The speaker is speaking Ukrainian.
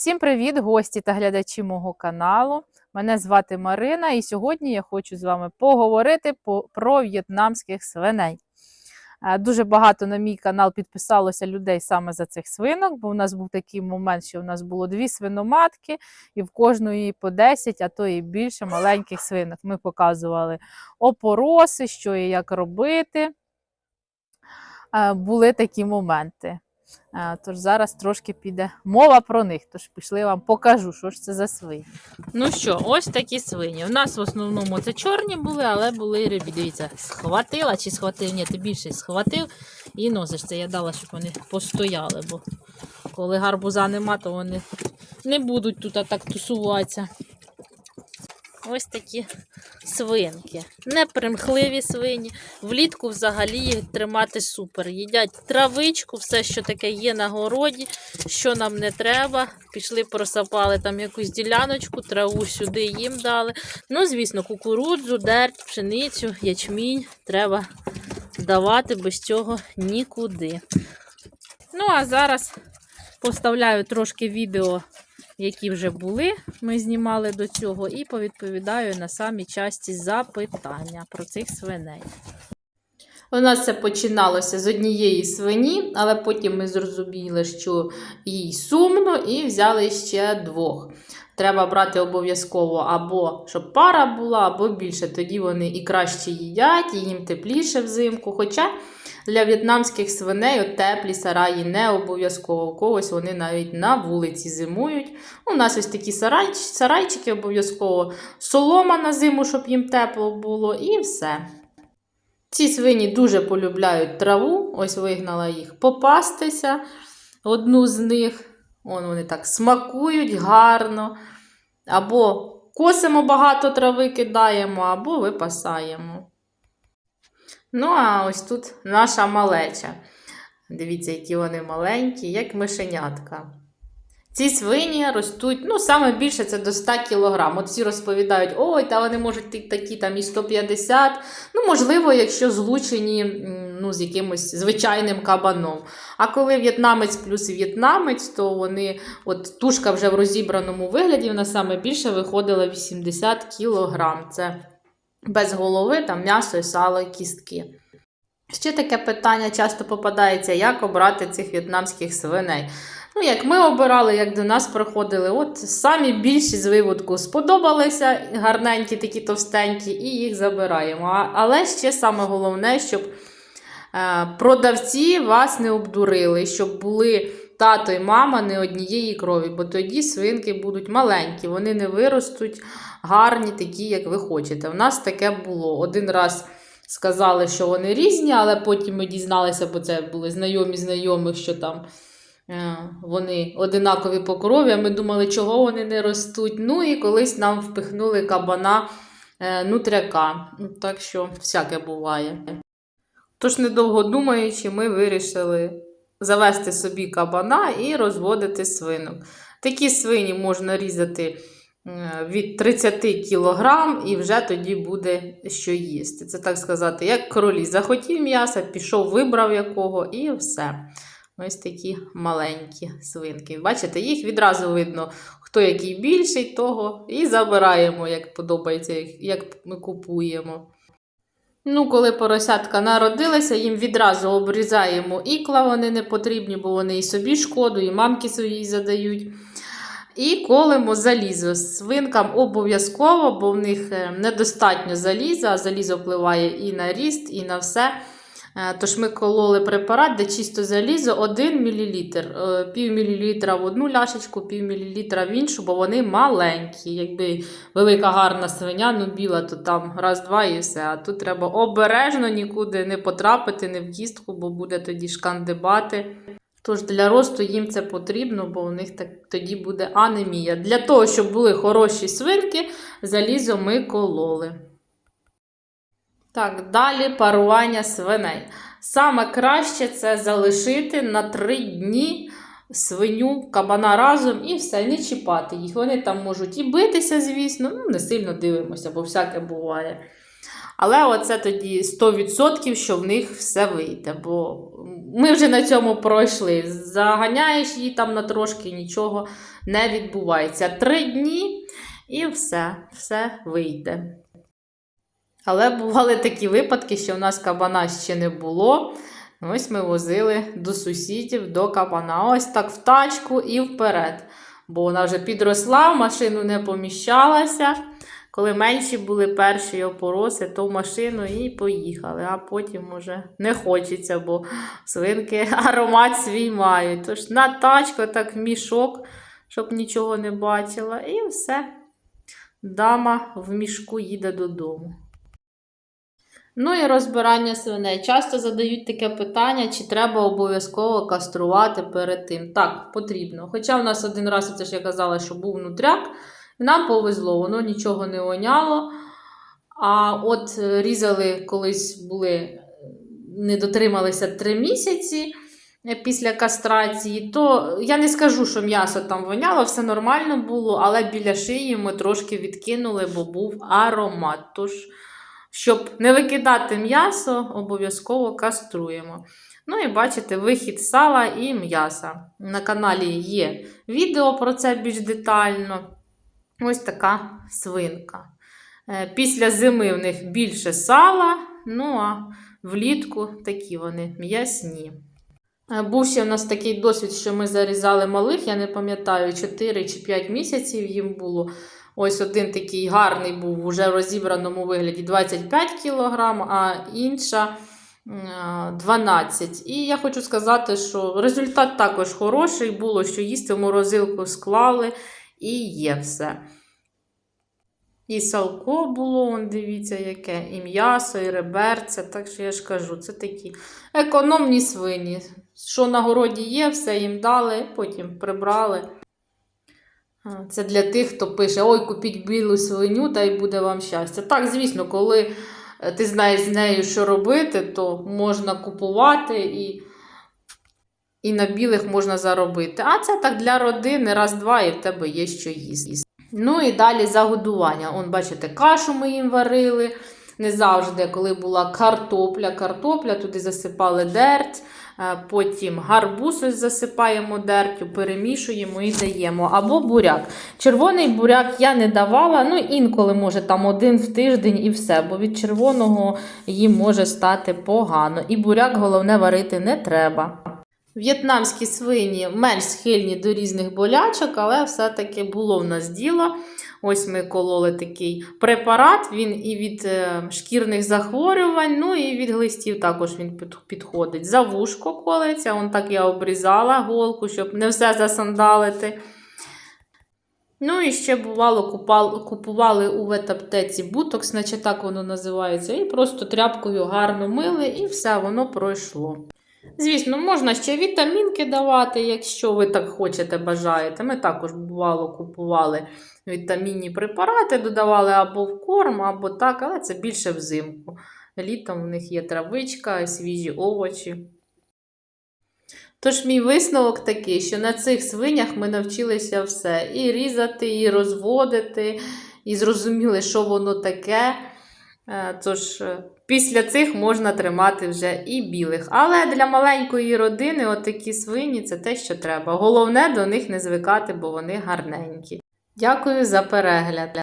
Всім привіт, гості та глядачі мого каналу. Мене звати Марина, і сьогодні я хочу з вами поговорити про в'єтнамських свиней. Е, Дуже багато на мій канал підписалося людей саме за цих свинок, бо у нас був такий момент, що у нас було дві свиноматки, і в кожної по 10, а то і більше маленьких свинок. Ми показували опороси, що і як робити. Е, Були такі моменти. Тож зараз трошки піде мова про них. Тож пішли вам покажу, що ж це за свині. Ну що, ось такі свині. У нас в основному це чорні були, але були рибі. Дивіться, схватила чи схватив, ні, ти більше схватив і носиш. Це я дала, щоб вони постояли, бо коли гарбуза нема, то вони не будуть тут так тусуватися. Ось такі свинки. Непримхливі свині. Влітку взагалі їх тримати супер. Їдять травичку, все, що таке є на городі, що нам не треба. Пішли, просапали там якусь діляночку, траву сюди їм дали. Ну, звісно, кукурудзу, дерть, пшеницю, ячмінь треба давати, без цього нікуди. Ну, а зараз поставляю трошки відео які вже були, ми знімали до цього, і повідповідаю на самі часті запитання про цих свиней. У нас це починалося з однієї свині, але потім ми зрозуміли, що їй сумно, і взяли ще двох. Треба брати обов'язково або щоб пара була, або більше. Тоді вони і краще їдять, і їм тепліше взимку. Хоча для в'єтнамських свиней теплі сараї не обов'язково. У когось вони навіть на вулиці зимують. У нас ось такі сарай, сарайчики обов'язково солома на зиму, щоб їм тепло було, і все. Ці свині дуже полюбляють траву, ось вигнала їх попастися. Одну з них. Вон вони так смакують гарно. Або косимо багато трави кидаємо, або випасаємо. Ну, а ось тут наша малеча. Дивіться, які вони маленькі, як мишенятка. Ці свині ростуть, ну, саме більше це до 100 кг. От всі розповідають, ой, та вони можуть такі там і 150. Ну, можливо, якщо злучені ну, з якимось звичайним кабаном. А коли в'єтнамець плюс в'єтнамець, то вони, от тушка вже в розібраному вигляді, вона саме більше виходила 80 кг. Це без голови, там м'ясо, сало, кістки. Ще таке питання часто попадається, як обрати цих в'єтнамських свиней. Ну, як ми обирали, як до нас приходили, от самі більші з виводку сподобалися, гарненькі, такі товстенькі, і їх забираємо. Але ще саме головне, щоб продавці вас не обдурили, щоб були тато і мама не однієї крові, бо тоді свинки будуть маленькі, вони не виростуть гарні, такі, як ви хочете. У нас таке було. Один раз сказали, що вони різні, але потім ми дізналися, бо це були знайомі знайомих, що там. Е, Вони одинакові по крові, а ми думали, чого вони не ростуть. Ну і колись нам впихнули кабана е, нутряка. Ну, Так що всяке буває. Тож, недовго думаючи, ми вирішили завести собі кабана і розводити свинок. Такі свині можна різати е, від 30 кг і вже тоді буде що їсти. Це так сказати, як кролі. Захотів м'яса, пішов, вибрав якого і все. Ось такі маленькі свинки. Бачите, їх відразу видно, хто який більший, того і забираємо, як подобається, як ми купуємо. Ну, коли поросятка народилися, їм відразу обрізаємо ікла, вони не потрібні, бо вони і собі шкоду, і мамки своїй задають. І колемо залізо. Свинкам обов'язково, бо в них е, недостатньо заліза, а залізо впливає і на ріст, і на все. Е, Тож ми кололи препарат, де чисто залізо 1 мл. Пів мілілітра в одну ляшечку, пів мілілітра в іншу, бо вони маленькі. Якби велика гарна свиня, ну біла, то там раз-два і все. А тут треба обережно нікуди не потрапити, не в кістку, бо буде тоді шкандибати. Тож для росту їм це потрібно, бо у них так тоді буде анемія. Для того, щоб були хороші свинки, залізо ми кололи. Так, далі парування свиней. Саме краще це залишити на 3 дні свиню, кабана разом і все, не чіпати їх. Вони там можуть і битися, звісно, ну не сильно дивимося, бо всяке буває. Але оце тоді 100%, що в них все вийде. Бо ми вже на цьому пройшли. Заганяєш її там на трошки, нічого не відбувається. Три дні і все, все вийде. Але бували такі випадки, що в нас кабана ще не було. Ось ми возили до сусідів до кабана. Ось так в тачку і вперед. Бо вона вже підросла, в машину не поміщалася. Коли менші були перші опороси, то в машину і поїхали. А потім уже не хочеться, бо свинки аромат свій мають. Тож на тачку, так в мішок, щоб нічого не бачила, і все. Дама в мішку їде додому. Ну і розбирання свиней. Часто задають таке питання, чи треба обов'язково каструвати перед тим. Так, потрібно. Хоча в нас один раз, це ж я казала, що був нутряк, і нам повезло, воно нічого не воняло. А от е, різали колись були, не дотрималися три місяці е, після кастрації, то я не скажу, що м'ясо там воняло, все нормально було, але біля шиї ми трошки відкинули, бо був аромат. Тож, щоб не викидати м'ясо, обов'язково каструємо. Ну і бачите, вихід сала і м'яса. На каналі є відео про це більш детально. Ось така свинка. Е, Після зими в них більше сала, ну а влітку такі вони м'ясні. Е, Був ще в нас такий досвід, що ми зарізали малих, я не пам'ятаю, 4 чи 5 місяців їм було. Ось один такий гарний був уже в розібраному вигляді 25 кг, а інша м, 12. І я хочу сказати, що результат також хороший було, що їсти в морозилку склали і є все. І салко було, он, дивіться, яке, і м'ясо, і реберця. Так що я ж кажу, це такі економні свині. Що на городі є, все їм дали, потім прибрали. Це для тих, хто пише: Ой, купіть білу свиню, та й буде вам щастя. Так, звісно, коли е, ти знаєш з нею, що робити, то можна купувати і, і на білих можна заробити. А це так для родини, раз-два, і в тебе є що їсти. Ну і далі загодування. Он, бачите, кашу ми їм варили. Не завжди, коли була картопля, картопля, туди засипали дерть, потім гарбуз ось засипаємо дертю, перемішуємо і даємо. Або буряк. Червоний буряк я не давала, ну інколи, може, там один в тиждень і все, бо від червоного їм може стати погано. І буряк, головне, варити не треба. В'єтнамські свині менш схильні до різних болячок, але все-таки було в нас діло. Ось ми кололи такий препарат, він і від е, шкірних захворювань, ну і від глистів також він підходить. За вушко колиться, он так я обрізала голку, щоб не все засандалити. Ну і ще бувало, купували у ветаптеці бутокс, наче так воно називається, і просто тряпкою гарно мили, і все, воно пройшло. Звісно, можна ще вітамінки давати, якщо ви так хочете, бажаєте. Ми також бувало купували вітамінні препарати, додавали або в корм, або так, але це більше взимку. Літом в них є травичка, свіжі овочі. Тож мій висновок такий, що на цих свинях ми навчилися все: і різати, і розводити, і зрозуміли, що воно таке. Е, Тож е, після цих можна тримати вже і білих. Але для маленької родини отакі свині це те, що треба. Головне до них не звикати, бо вони гарненькі. Дякую за перегляд.